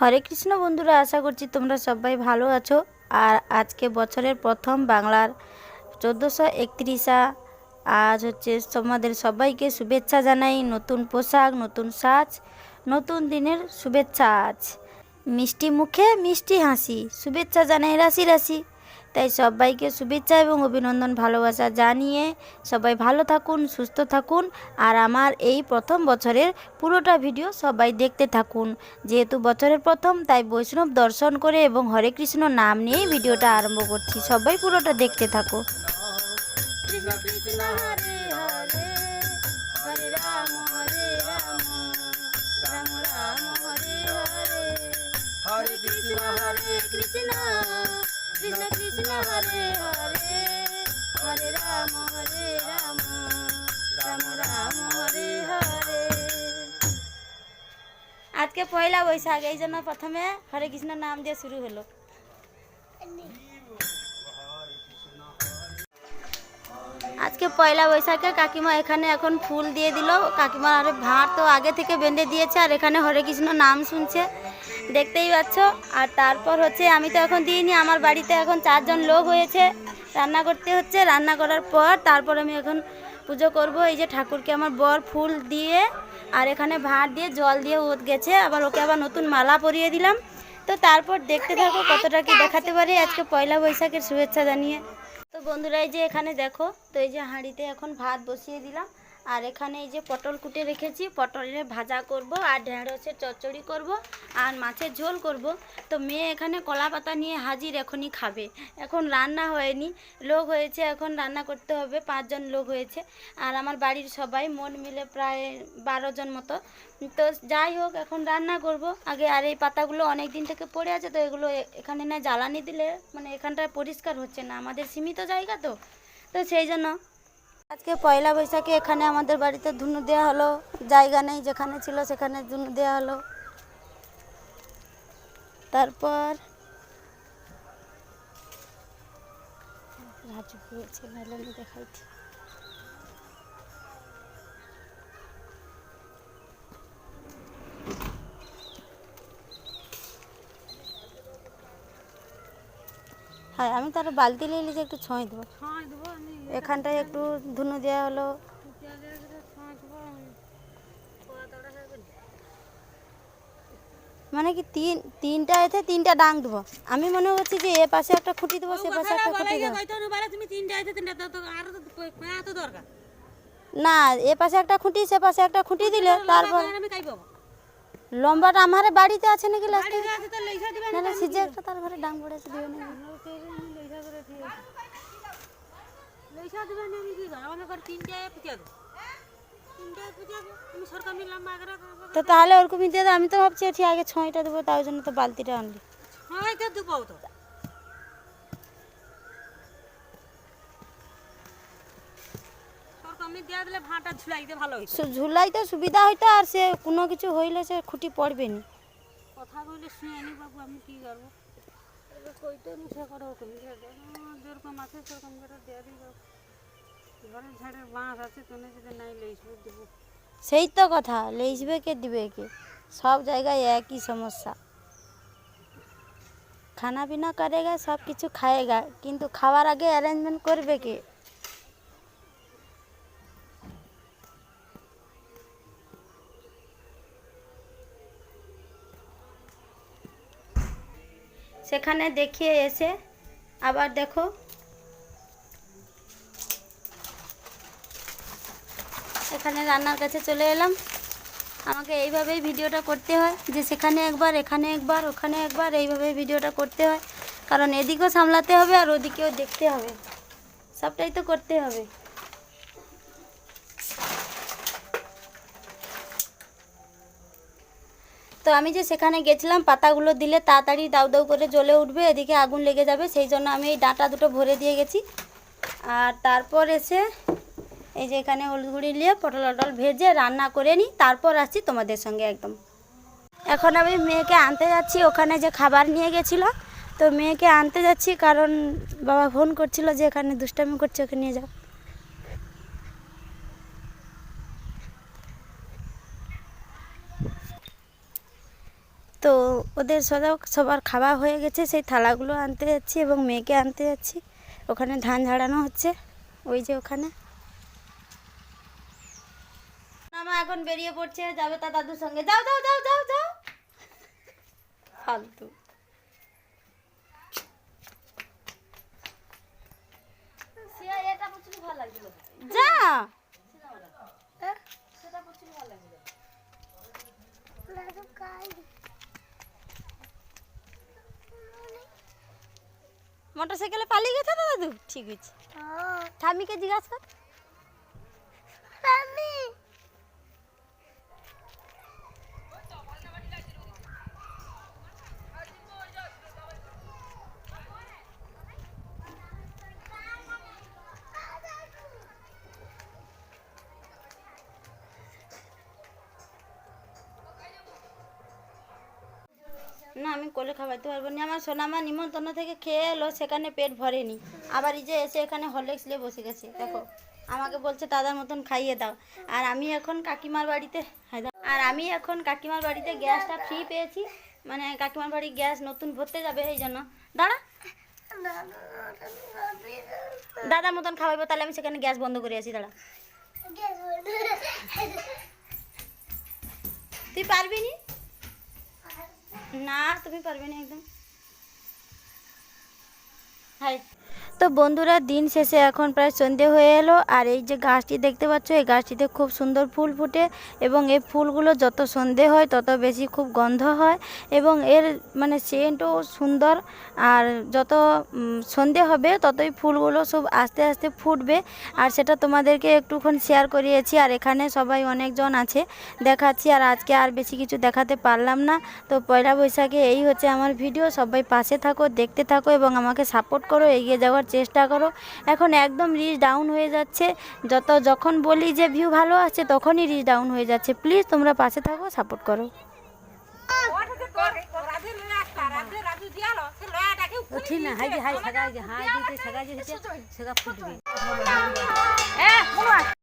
হরে কৃষ্ণ বন্ধুরা, আশা করছি তোমরা সবাই ভালো আছো। আর আজকে বছরের প্রথম বাংলার চোদ্দোশো একত্রিশা। আজ হচ্ছে তোমাদের সবাইকে শুভেচ্ছা জানাই। নতুন পোশাক, নতুন সাজ, নতুন দিনের শুভেচ্ছা আজ। মিষ্টি মুখে মিষ্টি হাসি। শুভেচ্ছা জানাই রাশি রাশি। তাই সবাইকে শুভেচ্ছা এবং অভিনন্দন, ভালোবাসা জানিয়ে সবাই ভালো থাকুন, সুস্থ থাকুন। আর আমার এই প্রথম বছরের পুরোটা ভিডিও সবাই দেখতে থাকুন। যেহেতু বছরের প্রথম, তাই বৈষ্ণব দর্শন করে এবং হরে কৃষ্ণ নাম নিয়েই ভিডিওটা আরম্ভ করছি। সবাই পুরোটা দেখতে থাকো। কৃষ্ণ কৃষ্ণ, হরে আজকে পয়লা বৈশাখ, এই জন্য প্রথমে হরে কৃষ্ণ নাম দিয়ে শুরু হলো। আজকে পয়লা বৈশাখে কাকিমা এখানে এখন ফুল দিয়ে দিল। কাকিমা আরে ভাঁড় তো আগে থেকে বেঁধে দিয়েছে, আর এখানে হরে কৃষ্ণ নাম শুনছে। দেখতেই পাচ্ছ। আর তারপর হচ্ছে, আমি তো এখন দিইনি, আমার বাড়িতে এখন চারজন লোক হয়েছে। রান্না করতে হচ্ছে, রান্না করার পর তারপর আমি এখন পুজো করব। এই যে ঠাকুরকে আমার বর ফুল দিয়ে আর এখানে ভাঁড় দিয়ে জল দিয়ে ওত গেছে। আবার ওকে আবার নতুন মালা পরিয়ে দিলাম। তো তারপর দেখতে থাকো কতটা কি দেখাতে পারি। আজকে পয়লা বৈশাখের শুভেচ্ছা জানিয়ে। তো বন্ধুরা, এই যে এখানে দেখো, তো এই যে হাঁড়িতে এখন ভাত বসিয়ে দিলাম। আর এখানে এই যে পটল কুটে রেখেছি, পটলের ভাজা করব আর ঢেঁড়সের চচ্চড়ি করব আর মাছের ঝোল করব। তো মেয়ে এখানে কলা পাতা নিয়ে হাজির এখনই খাবে। এখন রান্না হয়নি, লোক হয়েছে, এখন রান্না করতে হবে, পাঁচজন লোক হয়েছে। আর আমার বাড়ির সবাই মন মিলে প্রায় বারো জন মতো। তো যাই হোক, এখন রান্না করব। আগে আর এই পাতাগুলো অনেক দিন থেকে পড়ে আছে, তো এগুলো এখানে না জ্বালানি দিলে মানে এখানটায় পরিষ্কার হচ্ছে না। আমাদের সীমিত জায়গা তো। তো সেই জন্য আজকে পয়লা বৈশাখে এখানে আমাদের বাড়িতে ধুনু দেওয়া হলো, জায়গা নেই যেখানে ছিল সেখানে ধুনু দেওয়া হলো। তারপর রাজু হয়েছে দেখাইছি হ্যাঁ আমি তার বালতি নিয়ে নিয়ে একটু ছয় দেবো। এখানটায় একটু ধুনু দেওয়া হলো। মানে কি তিন তিনটা এতে তিনটা ডাং দেবো। আমি মনে করছি যে এ পাশে একটা খুঁটি দেবো সে পাশে একটা খুঁটি দেবো। তো তো তো না এ পাশে একটা খুঁটি সে পাশে একটা খুঁটি দিলে তারপর লম্বাটা আমার বাড়িতে আছে নাকি লাস্টে? নাহলে সিজে একটা তার ঘরে ডাং পড়েছে দিও না। দিবেন আমি কি তিনটায় পুজা তো তাহলে ওরকমই দিয়ে আমি তো ভাবছি ঠিক আগে ছয়টা দেবো তাই জন্য তো বালতিটা আনলি। হ্যাঁ তো দেবো তো। সরকার দিয়ে দিলে ভাঁটা ঝুলাইতে ভালো হইতো। ঝুলাইতে সুবিধা হইতো আর সে কোনো কিছু হইলে সে খুঁটি পড়বে না কথা কইলে শুনে নি বাবু আমি কি করব? কইতে নি করো তুমি যেরকম আছে সেরকম করে দিয়ে দিই ঘরের ঝাড়ের বাঁশ আছে তুমি যদি নাই লইসবো দেবো। সেই তো কথা লেইসবে কে দিবে কে? সব জায়গায় একই সমস্যা। খানা পিনা করেগা সব কিছু খাएगा কিন্তু খাওয়ার আগে অ্যারেঞ্জমেন্ট করবে কে? সেখানে দেখিয়ে এসে আবার দেখো। এখানে রান্নার কাছে চলে এলাম। আমাকে এইভাবেই ভিডিওটা করতে হয়, যে সেখানে একবার, এখানে একবার, ওখানে একবার, এইভাবেই ভিডিওটা করতে হয়। কারণ এদিকেও সামলাতে হবে আর ওদিকেও দেখতে হবে। সবটাই তো করতে হবে। তো আমি যে সেখানে গেছিলাম, পাতাগুলো দিলে তাড়াতাড়ি দাউ দাউ করে জ্বলে উঠবে, এদিকে আগুন লেগে যাবে, সেই জন্য আমি এই ডাঁটা দুটো ভরে দিয়ে গেছি। আর তারপর এসে এই যে এখানে হলুদ গুঁড়ি নিয়ে পটল টটল ভেজে রান্না করে নিই, তারপর আসছি তোমাদের সঙ্গে একদম। এখন আমি মেয়েকে আনতে যাচ্ছি, ওখানে যে খাবার নিয়ে গেছিল, তো মেয়েকে আনতে যাচ্ছি কারণ বাবা ফোন করছিল যে এখানে দুষ্টামি করছে, ওকে নিয়ে যাও তো তো ওদের সদা সবার খাওয়া হয়ে গেছে সেই থালাগুলো আনতে যাচ্ছি এবং মেয়েকে আনতে যাচ্ছি। ওখানে ধান ঝাড়ানো হচ্ছে ওই যে ওখানে। মামা এখন বেরিয়ে পড়ছে যাবে তা দাদুর সঙ্গে। যাও যাও যাও যাও যাও। ফালতু। যা। মোটর সাইকেলে পালিয়ে গেছে দাদু? ঠিক আছে ঠামিকে জিজ্ঞাসা কর। না আমি কোলে খাওয়াইতে পারব না। আমার সোনামা নিমন্ত্রণ থেকে খেয়ে এলো সেখানে পেট ভরেনি। আবার এই যে এসে এখানে হরলিক্স নিয়ে বসে গেছে দেখো। আমাকে বলছে দাদার মতন খাইয়ে দাও। আর আমি এখন কাকিমার বাড়িতে দাও। আর আমি এখন কাকিমার বাড়িতে গ্যাসটা ফ্রি পেয়েছি। মানে কাকিমার বাড়ি গ্যাস নতুন ভরতে যাবে এই জন্য। দাঁড়া। দাদার মতন খাওয়াইবো তাহলে আমি সেখানে গ্যাস বন্ধ করে আসি দাঁড়া। তুই পারবি নি? না তুমি পারবে না একদম হাই তো বন্ধুরা, দিন শেষে এখন প্রায় সন্ধে হয়ে এলো। আর এই যে গাছটি দেখতে পাচ্ছ, এই গাছটিতে খুব সুন্দর ফুল ফুটে এবং এই ফুলগুলো যত সন্ধে হয়, তত বেশি খুব গন্ধ হয় এবং এর মানে সেন্টও সুন্দর। আর যত সন্ধে হবে, ততই ফুলগুলো সব আস্তে আস্তে ফুটবে। আর সেটা তোমাদেরকে একটুক্ষণ শেয়ার করিয়েছি। আর এখানে সবাই অনেকজন আছে দেখাচ্ছি। আর আজকে আর বেশি কিছু দেখাতে পারলাম না। তো পয়লা বৈশাখে এই হচ্ছে আমার ভিডিও সবাই পাশে থাকো, দেখতে থাকো এবং আমাকে সাপোর্ট করো। এগিয়ে যাওয়ার চেষ্টা করো। এখন একদম রিচ ডাউন হয়ে যাচ্ছে। যত যখন বলি যে ভিউ ভালো আছে তখনই রিচ ডাউন হয়ে যাচ্ছে। প্লিজ তোমরা পাশে থাকো সাপোর্ট করো। High high